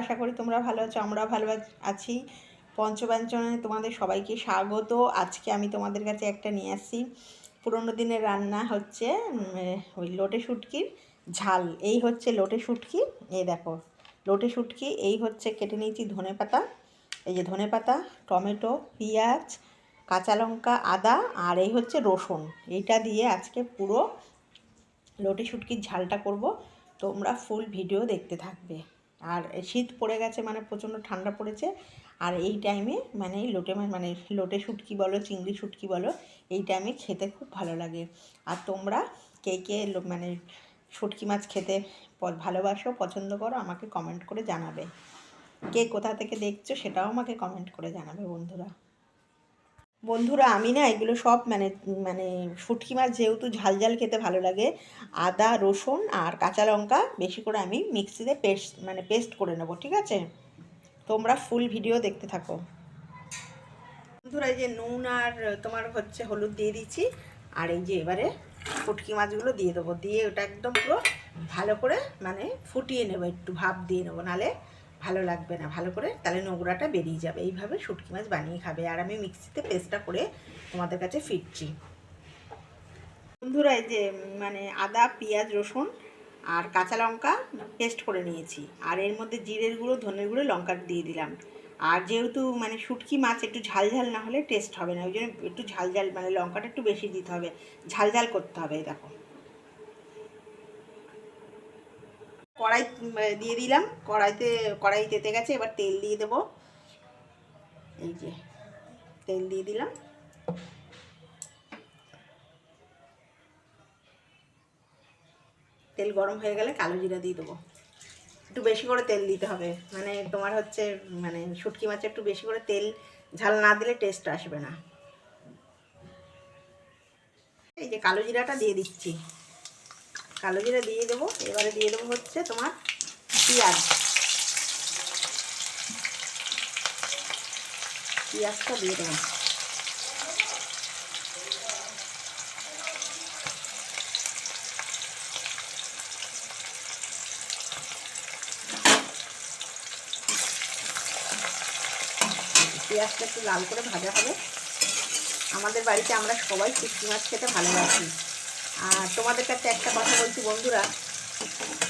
আশা করি তোমরা ভালো আছো আমরা ভালো আছি। পঞ্চব্যঞ্জনে তোমাদের সবাইকে স্বাগত। আজকে আমি তোমাদের কাছে একটা নিয়ে আসছি। পুরোনো দিনের রান্না হচ্ছে ওই লোটে শুটকির ঝাল। এই হচ্ছে লোটে শুটকি, এই দেখো। লোটে শুটকি, এই হচ্ছে কেটে নিয়েছি ধনে পাতা। এই যে ধনে পাতা, টমেটো, পেঁয়াজ, কাঁচা লঙ্কা, আদা, আর এই হচ্ছে রসুন। এইটা দিয়ে আজকে পুরো লোটে শুটকির ঝালটা করব। তোমরা ফুল ভিডিও দেখতে থাকবে। আর শীত পড়ে গেছে মানে প্রচণ্ড ঠান্ডা পড়েছে। আর এই টাইমে মানে লোটে মাছ মানে লোটে শুটকি বলো, চিংড়ি শুটকি বলো, এই টাইমে খেতে খুব ভালো লাগে। আর তোমরা কে কে মানে শুটকি মাছ খেতে ভালোবাসো, পছন্দ করো, আমাকে কমেন্ট করে জানাবে। কে কোথা থেকে দেখছ সেটাও আমাকে কমেন্ট করে জানাবে বন্ধুরা। বন্ধুরা, আমি না এগুলো সব মানে মানে শুটকি মাছ যেহেতু ঝাল ঝাল খেতে ভালো লাগে, আদা, রসুন আর কাঁচা লঙ্কা বেশি করে আমি মিক্সিতে পেস্ট মানে পেস্ট করে নেব, ঠিক আছে? তোমরা ফুল ভিডিও দেখতে থাকো। বন্ধুরা, এই যে নুন আর তোমার হচ্ছে হলুদ দিয়ে দিচ্ছি, আর এই যে এবারে ফুটকি মাছগুলো দিয়ে দেবো, দিয়ে ওটা একদম পুরো ভালো করে মানে ফুটিয়ে নেব, একটু ভাপ দিয়ে নেব, নালে ভালো লাগবে না, ভালো করে তাহলে নোংরাটা বেরিয়ে যাবে। এইভাবে শুটকি মাছ বানিয়ে খাবে। আর আমি মিক্সিতে পেস্টটা করে তোমাদের কাছে ফিরছি। বন্ধুরা, এই যে মানে আদা, পেঁয়াজ, রসুন আর কাঁচা লঙ্কা পেস্ট করে নিয়েছি। আর এর মধ্যে জিরের গুঁড়ো, ধনের গুঁড়ো, লঙ্কা দিয়ে দিলাম। আর যেহেতু মানে শুটকি মাছ একটু ঝাল ঝাল না হলে টেস্ট হবে না। ওই জন্য একটু ঝাল ঝাল মানে লঙ্কাটা একটু বেশি দিতে হবে। ঝাল ঝাল করতে হবে দেখো। কড়াই দিয়ে দিলাম। কড়াইতে, কড়াই তেতে গেছে, এবার তেল দিয়ে দেবো। এই যে, তেল দিয়ে দিলাম। তেল গরম হয়ে গেলে কালো জিরা দিয়ে দেবো। একটু বেশি করে তেল দিতে হবে। মানে তোমার হচ্ছে মানে শুটকি মাছে একটু বেশি করে তেল, ঝাল না দিলে টেস্ট আসবে না। এই যে কালো জিরাটা দিয়ে দিচ্ছি। কালো জিরা দিয়ে দেবো। এবারে দিয়ে দেবো হচ্ছে তোমার পেঁয়াজ। পেঁয়াজটা দিয়ে দেবো। পেঁয়াজটা একটু লাল করে ভাজা হবে। আমাদের বাড়িতে আমরা সবাই শুটকি মাছ খেতে ভালোবাসি। আর তোমাদের কাছে একটা কথা বলছি বন্ধুরা,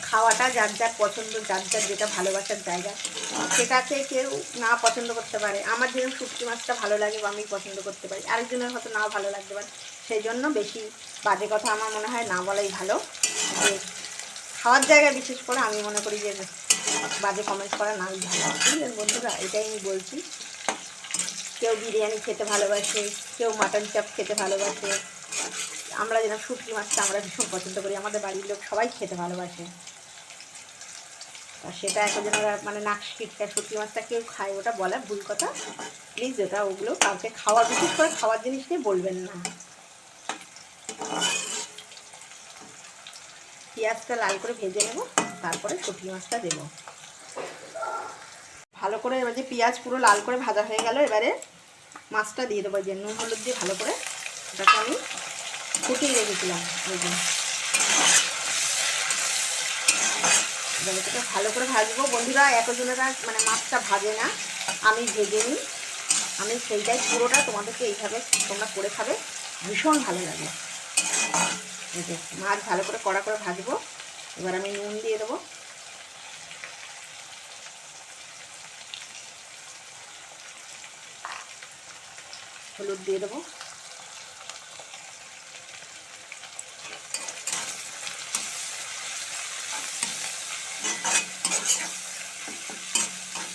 খাওয়াটা যার যার পছন্দ, যার যার যেটা ভালোবাসার জায়গা, সেটাকে কেউ না পছন্দ করতে পারে। আমার যেরকম শুটকি মাছটা ভালো লাগে বা আমি পছন্দ করতে পারি। আরেকজনের হয়তো না ভালো লাগতে পারে। সেই জন্য বেশি বাজে কথা আমার মনে হয় না বলাই ভালো। যে খাওয়ার জায়গায় বিশেষ করে আমি মনে করি যে বাজে কমেন্ট করা নাই ভালো। আছে বন্ধুরা? এটাই আমি বলছি। কেউ বিরিয়ানি খেতে ভালোবাসে, কেউ মাটন চাপ খেতে ভালোবাসে আমরা যেন শুটকি মাছটা আমরা ভীষণ পছন্দ করি, আমাদের বাড়ির লোক সবাই খেতে ভালোবাসে। তা সেটা এখন যেন মানে নাক কিটকা শুটকি মাছটা কেউ খায়, ওটা বলা ভুল কথা। প্লিজ ওটা ওগুলো কাউকে খাওয়া, বিশেষ করে খাওয়ার জিনিস নিয়ে বলবেন না। পেঁয়াজটা লাল করে ভেজে নেব, তারপরে শুটকি মাছটা দেবো। ভালো করে এবার যে পেঁয়াজ পুরো লাল করে ভাজা হয়ে গেল, এবারে মাছটা দিয়ে দেবো যে নুন হলুদ দিয়ে ভালো করে। ওটাকে আমি ফুটিয়ে রেখেছিলাম ওই যে। এবার এটাকে ভালো করে ভাজবো। বন্ধুরা একজনেরা মানে মাছটা ভাজে না। আমি ভেজে নিই। আমি সেইটাই পুরোটা তোমাদেরকে এইভাবে তোমরা করে খাবে। ভীষণ ভালো লাগে। এই যে মাছ ভালো করে কড়া করে ভাজবো। এবার আমি নুন দিয়ে দেবো। হলুদ দিয়ে দেবো।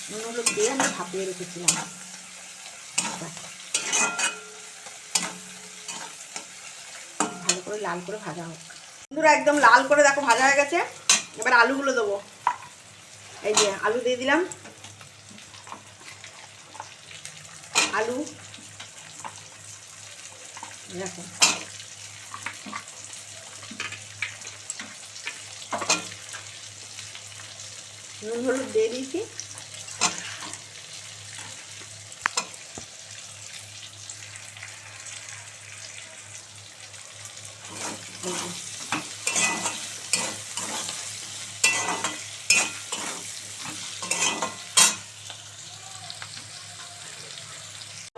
নুন হলুদ দিয়ে আমি ভাপিয়ে ভালো করে লাল করে ভাজা হোক। বন্ধুরা, একদম লাল করে দেখো ভাজা হয়ে গেছে। এবার আলুগুলো দেবো। এই যে আলু দিয়ে দিলাম। আলু। দেখো। নুন, হলুদ দিয়ে দিয়েছি।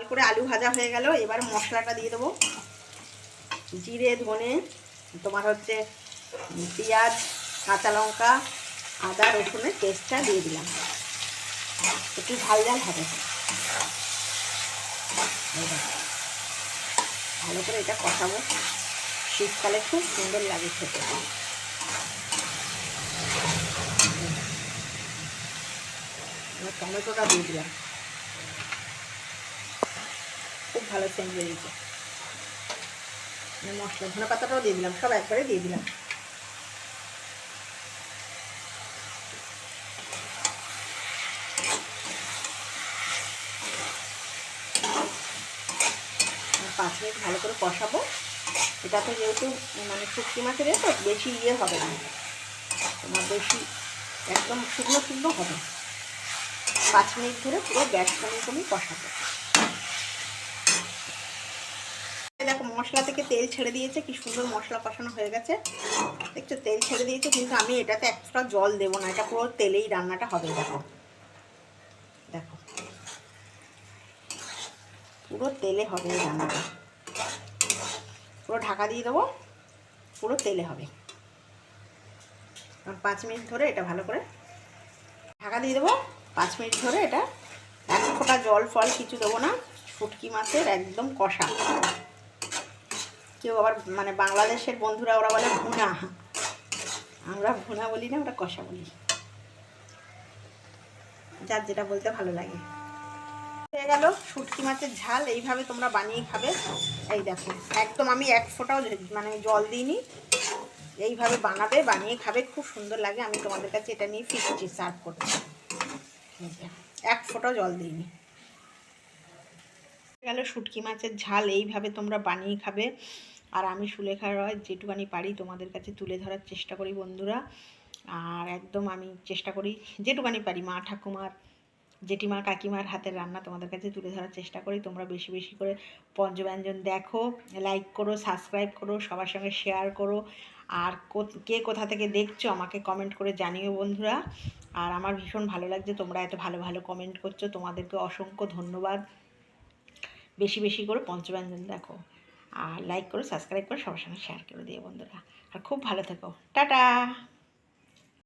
করে আলু ভাজা হয়ে গেল, এবার মশলাটা দিয়ে দেবো। জিরে, ধনে, তোমার হচ্ছে পেঁয়াজ, কাঁচা লঙ্কা আদা রসুনের পেস্টটা দিয়ে দিলাম। একটু ঝাল ঝাল হবে। ভালো করে এটা কষাবো। শীতকালে খুব সুন্দর লাগে খেতে। টমেটোটা দিয়ে দিলাম। খুব ভালো সেন্ট বেরিয়েছে মশলা ধনে পাতাটাও দিয়ে দিলাম, সব একবারে দিয়ে দিলাম। পাঁচ মিনিট ভালো করে কষাবো। এটাতে যেহেতু মানে শুটকি মাছের তো বেশি ইয়ে হবে না। তোমার বেশি একদম শুকনো শুকনো হবে। পাঁচ মিনিট ধরে পুরো গ্যাস কমিয়ে কমিয়ে কষাবো। দেখো, মশলা থেকে তেল ছেড়ে দিয়েছে, কি সুন্দর মশলা কষানো হয়ে গেছে। দেখছ তেল ছেড়ে দিয়েছে, কিন্তু আমি এটাতে একটা জল দেবো না, এটা পুরো তেলেই রান্নাটা হবে, দেখো। দেখো। পুরো তেলে হবে রান্নাটা। পুরো ঢাকা দিয়ে দেবো। পুরো তেলে হবে। পাঁচ মিনিট ধরে এটা ভালো করে ঢাকা দিয়ে দেবো। পাঁচ মিনিট ধরে এটা এক ফোঁটা জল ফল কিছু দেবো না। ফুটকি মাছের একদম কষা। কেউ আবার মানে বাংলাদেশের বন্ধুরা ওরা বলে ভুনা। আমরা ভুনা বলি না ওরা কষা বলি। যার যেটা বলতে ভালো লাগে। হয়ে গেল। শুটকি মাছের ঝাল এইভাবে তোমরা বানিয়ে খাবে। এই দেখো একদম আমি এক ফোঁটাও মানে জল দিইনি। এইভাবে বানাবে বানিয়ে খাবে খুব সুন্দর লাগে। আমি তোমাদের কাছে এটা নিয়ে ফিরছি সার্ভ যে, এক ফোঁটাও জল দিইনি। গেল শুটকি মাছের ঝাল এইভাবে তোমরা বানিয়ে খাবে। আর আমি সুলেখা রয় যেটুকানি পারি তোমাদের কাছে তুলে ধরার চেষ্টা করি বন্ধুরা। আর একদম আমি চেষ্টা করি যেটুকানি পারি মা ঠাকুমার জেঠিমা কাকিমার হাতের রান্না তোমাদের কাছে তুলে ধরার চেষ্টা করি। তোমরা বেশি বেশি করে পঞ্চব্যঞ্জন দেখো লাইক করো সাবস্ক্রাইব করো, সবার সঙ্গে শেয়ার করো। আর কো- কোথা থেকে দেখছ আমাকে কমেন্ট করে জানিও বন্ধুরা। আর আমার ভীষণ ভালো লাগছে, তোমরা এত ভালো ভালো কমেন্ট করছ, তোমাদেরকে অসংখ্য ধন্যবাদ। বেশি বেশি করে পঞ্চব্যঞ্জন দেখো। আর লাইক করো সাবস্ক্রাইব করে, সবার সঙ্গে শেয়ার করে দিও বন্ধুরা। আর খুব ভালো থেকো। টাটা!